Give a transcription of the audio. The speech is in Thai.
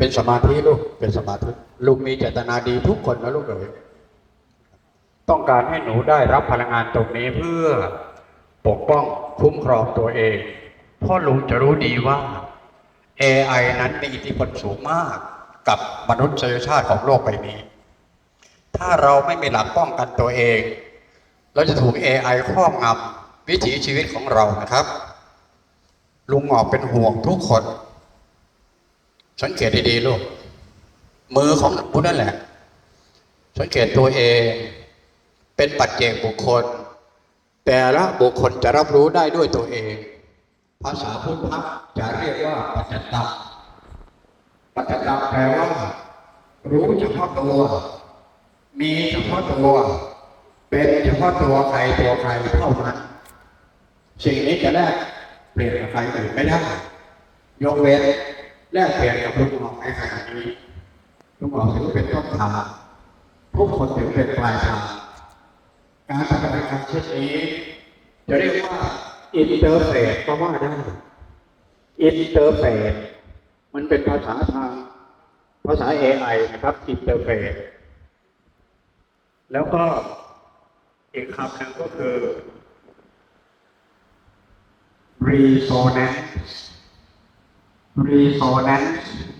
เป็นสมาธิลูกเป็นสมาธิลูกมีเจตนาดีทุกคนนะลูกเอ๋ยต้องการให้หนูได้รับพลังงานตรงนี้เพื่อปกป้องคุ้มครองตัวเองเพราะลุงจะรู้ดีว่า AI นั้นมีอิทธิพลสูงมากกับมนุษยชาติของโลกใบนี้ ถ้าเราไม่มีหลักป้องกันตัวเอง เราจะถูก AI ครอบงำวิถีชีวิตของเรานะครับ ลุงหมอกเป็นห่วงทุกคน สังเกตดีๆลูก มือของคุณนั่นแหละ สังเกตตัวเอง เป็นปัจเจกบุคคล แต่ละบุคคลจะรับรู้ได้ด้วยตัวเอง ภาษาพุทธจะเรียกว่าปัจจตังปัจจตังแปลว่า รู้เฉพาะตัว มีเฉพาะตัว เป็นเฉพาะตัวใครตัวใครเท่านั้นสิ่งนี้จะแลกเปลี่ยนกับใครอื่นไม่ได้ยกเว้น แลกเปลี่ยนกับลุงหมอกในขณะนี้ลุงหมอกถือเป็นต้นทางทุกคนถือเป็นปลายทางการปฏิบัติการเช่นนี้จะเรียกว่าอินเตอร์เฟสก็ว่าได้อินเตอร์เฟสมันเป็นภาษาทางภาษา AI นะครับอินเตอร์เฟสแล้วก็อีกคำหนึ่งก็คือ resonance รีโซแนนซ์